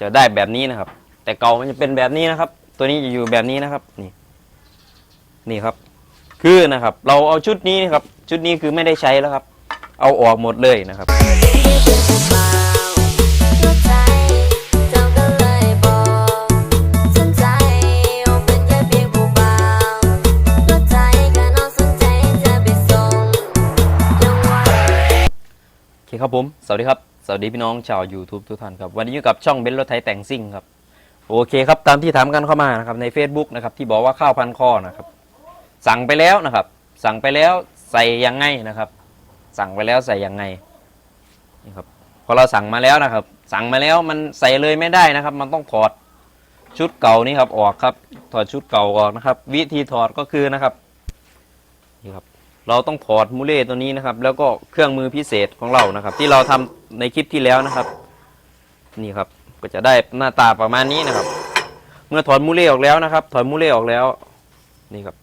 จะได้แบบนี้นะครับ แต่เก่ามันจะเป็นแบบนี้นะครับ ตัวนี้จะอยู่แบบนี้นะครับ นี่ นี่ครับ คือนะครับ เราเอาชุดนี้นะครับ ชุดนี้คือไม่ได้ใช้แล้วครับ เอาออกหมดเลยนะครับ อเคครับผม สวัสดีครับ สวัสดีพี่น้องชาว YouTube ทุกท่านครับ วันนี้อยู่กับช่องเบนซ์รถไทยแต่งซิ่งครับ โอเคครับ ตามที่ถามกันเข้ามานะครับใน Facebook นะครับที่บอกว่าข้าวพันข้อนะครับ สั่งไปแล้วนะครับ สั่งไปแล้วใส่ยังไงนะครับ สั่งไปแล้วใส่ยังไงนี่ครับพอเราสั่งมาแล้วนะครับ สั่งมาแล้วมันใส่เลยไม่ได้นะครับ มันต้องถอดชุดเก่านี่ครับออกครับ ถอดชุดเก่าออกนะครับ วิธีถอดก็คือนะครับนี่ครับ เราต้องถอดมูเล่ตัวนี้นะครับ แล้วก็เครื่องมือพิเศษของเรานะครับ ที่เราทำในคลิปที่แล้วนะครับ นี่ครับก็จะได้หน้าตาประมาณนี้นะครับ เมื่อถอดมูเล่ออกแล้วนะครับ ถอดมูเล่ออกแล้ว นี่ครับ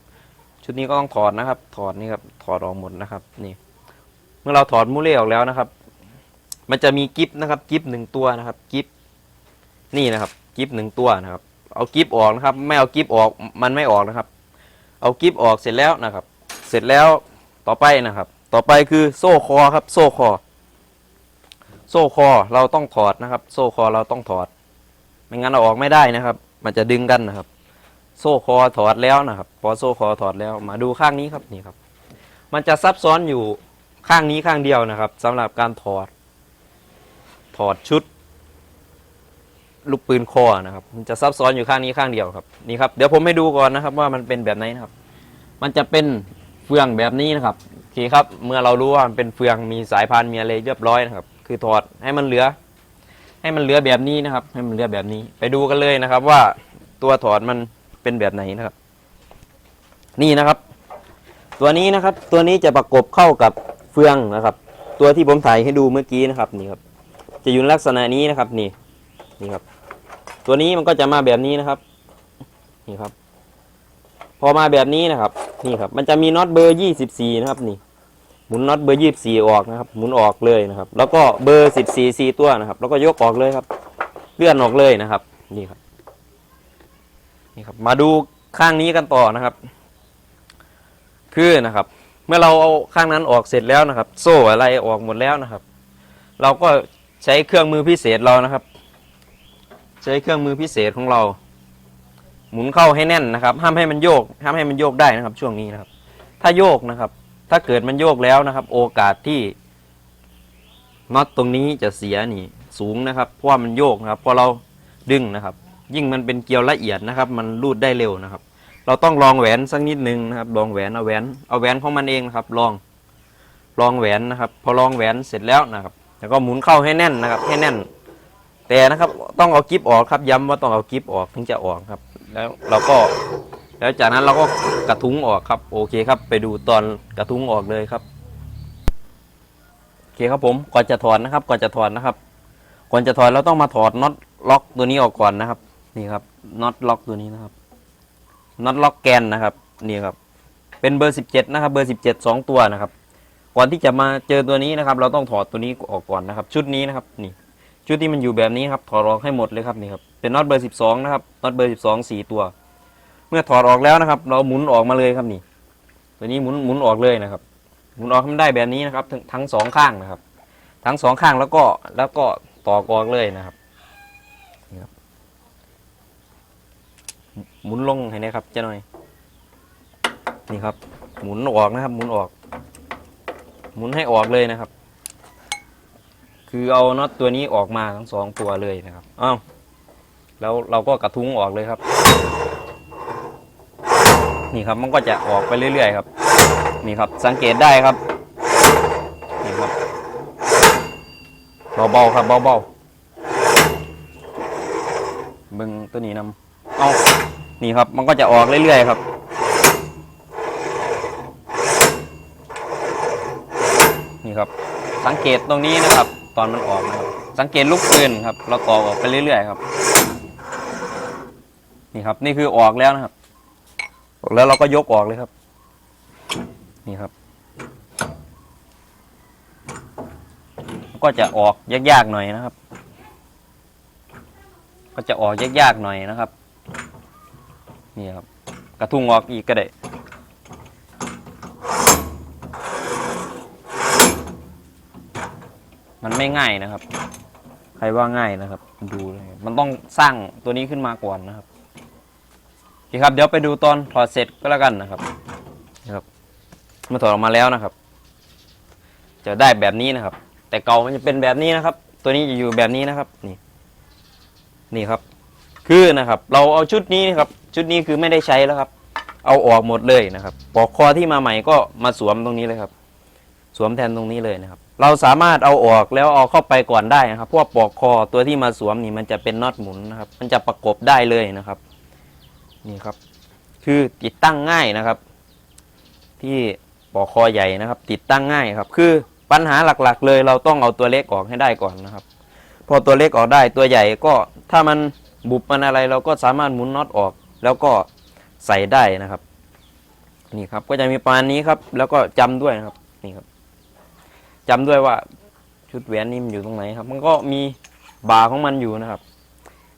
ชุดนี้ก็ต้องถอดนะครับ ถอดนี่ครับถอดออกหมดนะครับ นี่ เมื่อเราถอดมูเล่ออกแล้วนะครับ มันจะมีกิฟนะครับกิฟหนึ่งตัวนะครับกิฟนี่นะครับกิฟหนึ่งตัวนะครับ เอากิฟออกนะครับ ไม่เอากิฟออกมันไม่ออกนะครับ เอากิฟออกเสร็จแล้วนะครับ เสร็จแล้ว ต่อไปนะครับ ต่อไปคือโซ่คอครับ โซ่คอ โซ่คอเราต้องถอดนะครับ โซ่คอเราต้องถอด ไม่งั้นเราออกไม่ได้นะครับ มันจะดึงกันนะครับ โซ่คอถอดแล้วนะครับ พอโซ่คอถอดแล้วมาดูข้างนี้ครับนี่ครับ มันจะซับซ้อนอยู่ข้างนี้ข้างเดียวนะครับสำหรับการถอด ถอดชุดลูกปืนคอนะครับ มันจะซับซ้อนอยู่ข้างนี้ข้างเดียวครับ นี่ครับ เดี๋ยวผมให้ดูก่อนนะครับ ว่ามันเป็นแบบไหนนะครับ มันจะเป็น เฟืองแบบนี้นะครับโอเคครับ เมื่อเรารู้ว่ามันเป็นเฟืองมีสายพานมีอะไรเรียบร้อยนะครับ คือถอดให้มันเหลือ ให้มันเหลือแบบนี้นะครับ ให้มันเหลือแบบนี้ ไปดูกันเลยนะครับ ว่าตัวถอดมันเป็นแบบไหนนะครับ นี่นะครับ ตัวนี้นะครับ ตัวนี้จะประกบเข้ากับเฟืองนะครับ ตัวที่ผมถ่ายให้ดูเมื่อกี้นะครับนี่ครับ จะอยู่ลักษณะนี้นะครับ นี่นี่ครับ ตัวนี้มันก็จะมาแบบนี้นะครับ นี่ครับ พอมาแบบนี้นะครับ นี่ครับ มันจะมีน็อตเบอร์ยี่สิบสี่นะครับนี่ หมุนน็อตเบอร์ยี่สิบสี่ออกนะครับ หมุนออกเลยนะครับ แล้วก็เบอร์สิบสี่สี่ตัวนะครับ แล้วก็ยกออกเลยครับ เลื่อนออกเลยนะครับ นี่ครับ นี่ครับ มาดูข้างนี้กันต่อนะครับ คือนะครับ เมื่อเราเอาข้างนั้นออกเสร็จแล้วนะครับ โซ่อะไรออกหมดแล้วนะครับ เราก็ใช้เครื่องมือพิเศษเรานะครับ ใช้เครื่องมือพิเศษของเรา หมุนเข้าให้แน่นนะครับ ห้ามให้มันโยก ห้ามให้มันโยกได้นะครับ ช่วงนี้นะครับ ถ้าโยกนะครับ ถ้าเกิดมันโยกแล้วนะครับ โอกาสที่น็อตตรงนี้จะเสียนี่สูงนะครับ เพราะว่ามันโยกนะครับ พอเราดึงนะครับ ยิ่งมันเป็นเกลียวละเอียดนะครับ มันรูดได้เร็วนะครับ เราต้องลองแหวนสักนิดนึงนะครับ ลองแหวนเอาแหวน เอาแหวนของมันเองนะครับ ลอง ลองแหวนนะครับ พอลองแหวนเสร็จแล้วนะครับ แล้วก็หมุนเข้าให้แน่นนะครับ ให้แน่น แต่นะครับ ต้องเอากิฟออกครับ ย้ำว่าต้องเอากิฟออกถึงจะออกครับ แล้วเราก็ แล้วจากนั้นเราก็กระทุ้งออกครับ โอเคครับ ไปดูตอนกระทุ้งออกเลยครับโอเคครับผมก่อนจะถอดนะครับ ก่อนจะถอดนะครับ ก่อนจะถอดเราต้องมาถอดน็อตล็อกตัวนี้ออกก่อนนะครับ นี่ครับน็อตล็อกตัวนี้นะครับน็อตล็อกแกนนะครับ นี่ครับ เป็นเบอร์สิบเจ็ดนะครับ เบอร์สิบเจ็ดสองตัวนะครับ ก่อนที่จะมาเจอตัวนี้นะครับ เราต้องถอดตัวนี้ออกก่อนนะครับ ชุดนี้นะครับ นี่ ชุดที่มันอยู่แบบนี้ครับถอดออกให้หมดเลยครับนี่ครับเป็นน็อตเบอร์สิบสองนะครับน็อตเบอร์สิบสองสี่ตัว เมื่อถอดออกแล้วนะครับ เราหมุนออกมาเลยครับนี่ ตัวนี้หมุนหมุนออกเลยนะครับ หมุนออกให้มันได้แบบนี้นะครับ ทั้งทั้งสองข้างนะครับ ทั้งสองข้างแล้วก็แล้วก็ต่อกออกเลยนะครับนี่ครับหมุนลงให้นะครับเจ้าหน่อยนี่ครับ หมุนออกนะครับ หมุนออก หมุนให้ออกเลยนะครับ คือเอาน็อตตัวนี้ออกมาทั้งสองตัวเลยนะครับอ้าวแล้วเราก็กระทุ้งออกเลยครับ นี่ครับมันก็จะออกไปเรื่อยๆครับ นี่ครับสังเกตได้ครับนี่ครับเบาๆครับเบาๆเบิ่งตัวนี้นำเอานี่ครับมันก็จะออกเรื่อยๆครับนี่ครับสังเกตตรงนี้นะครับ ตอนมันออกนะครับสังเกตลูกปืนครับ เราต่อออกไปเรื่อยๆครับ นี่ครับ นี่คือออกแล้วนะครับ ออกแล้วเราก็ยกออกเลยครับ นี่ครับ ก็จะออกยากๆหน่อยนะครับ ก็จะออกยากๆหน่อยนะครับ นี่ครับ กระทุ้งออกอีกก็ได้ มันไม่ง่ายนะครับ ใครว่าง่ายนะครับดูเลยมันต้องสร้างตัวนี้ขึ้นมาก่อนนะครับโอเคครับเดี๋ยวไปดูตอนถอดเสร็จก็แล้วกันนะครับนะครับมื่อถอดออกมาแล้วนะครับ จะได้แบบนี้นะครับ แต่เก่ามันจะเป็นแบบนี้นะครับ ตัวนี้จะอยู่แบบนี้นะครับ นี่ นี่ครับ คือนะครับ เราเอาชุดนี้นะครับ ชุดนี้คือไม่ได้ใช้แล้วครับ เอาออกหมดเลยนะครับ ปลอกคอที่มาใหม่ก็มาสวมตรงนี้เลยครับ สวมแทนตรงนี้เลยนะครับ เราสามารถเอาออกแล้วเอาเข้าไปก่อนได้นะครับพวกปลอกคอตัวที่มาสวมนี่มันจะเป็นน็อตหมุนนะครับ มันจะประกบได้เลยนะครับ นี่ครับ คือติดตั้งง่ายนะครับ ที่ปลอกคอใหญ่นะครับ ติดตั้งง่ายครับ คือปัญหาหลักๆ เลยเราต้องเอาตัวเล็กออกให้ได้ก่อนนะครับ พอตัวเล็กออกได้ตัวใหญ่ก็ถ้ามันบุบมันอะไรเราก็สามารถหมุนน็อตออก แล้วก็ใส่ได้นะครับ นี่ครับก็จะมีประมาณนี้ครับ แล้วก็จำด้วยนะครับนี่ครับ จำด้วยว่าชุดแหวนนี่มันอยู่ตรงไหนครับ มันก็มีบาของมันอยู่นะครับ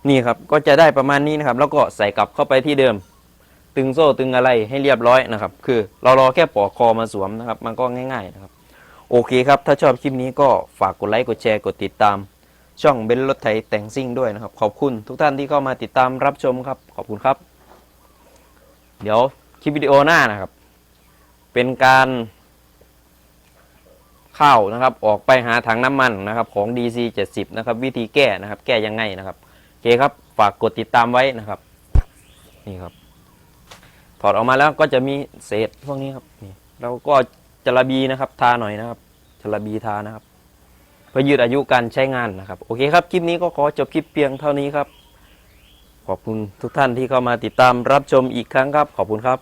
นี่ครับก็จะได้ประมาณนี้นะครับ แล้วก็ใส่กลับเข้าไปที่เดิม ตึงโซ่ตึงอะไรให้เรียบร้อยนะครับ คือเรารอแค่ปอกคอมาสวมนะครับ มันก็ง่ายๆนะครับ โอเคครับ ถ้าชอบคลิปนี้ก็ฝากกดไลค์กดแชร์กดติดตาม ช่องเบนซ์รถไถแต่งซิ่งด้วยนะครับ ขอบคุณทุกท่านที่เข้ามาติดตามรับชมครับ ขอบคุณครับ เดี๋ยวคลิปวิดีโอหน้านะครับ เป็นการ ข้านะครับ ออกไปหาถังน้ำมันนะครับของ DC 70 นะครับ วิธีแก้นะครับ แก้ยังไงนะครับโอเคครับฝากกดติดตามไว้นะครับ นี่ครับ ถอดออกมาแล้วก็จะมีเศษพวกนี้ครับนี่เราก็จระบีนะครับ ทาหน่อยนะครับจระบีทานะครับเพื่อยืดอายุการใช้งานนะครับ โอเคครับคลิปนี้ก็ขอจบคลิปเพียงเท่านี้ครับ ขอบคุณทุกท่านที่เข้ามาติดตามรับชมอีกครั้งครับ ขอบคุณครับ